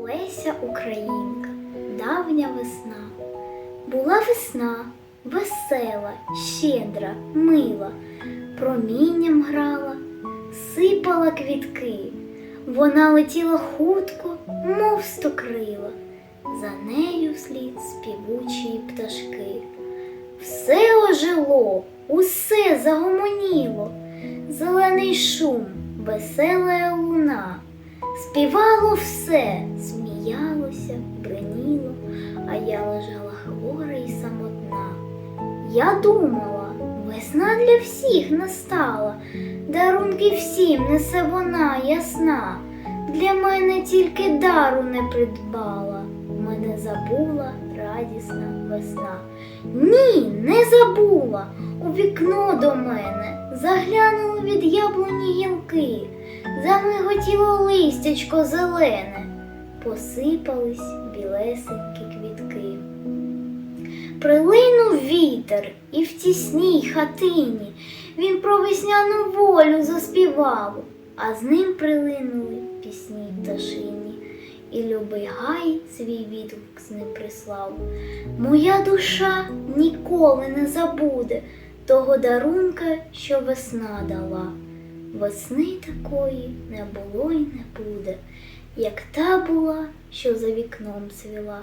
Леся Українка, давня весна. Була весна, весела, щедра, мила, промінням грала, сипала квітки. Вона летіла хутко, мов стокрила, за нею вслід співучі пташки. Все ожило, усе загомоніло, зелений шум, весела луна. Співало все, сміялося, бриніло, а я лежала хвора й самотна. Я думала, весна для всіх настала, дарунки всім несе вона ясна. Для мене тільки дару не придбала, мене забула радісна весна. Ні, не забула. У вікно до мене заглянули від яблуні гілки, замиготіло листячко зелене, посипались білесенькі квітки. Прилинув вітер, і в тісній хатині він про весняну волю заспівав, а з ним прилинули свій відгук з ним прислав. Моя душа ніколи не забуде того дарунка, що весна дала. Весни такої не було й не буде, як та була, що за вікном цвіла.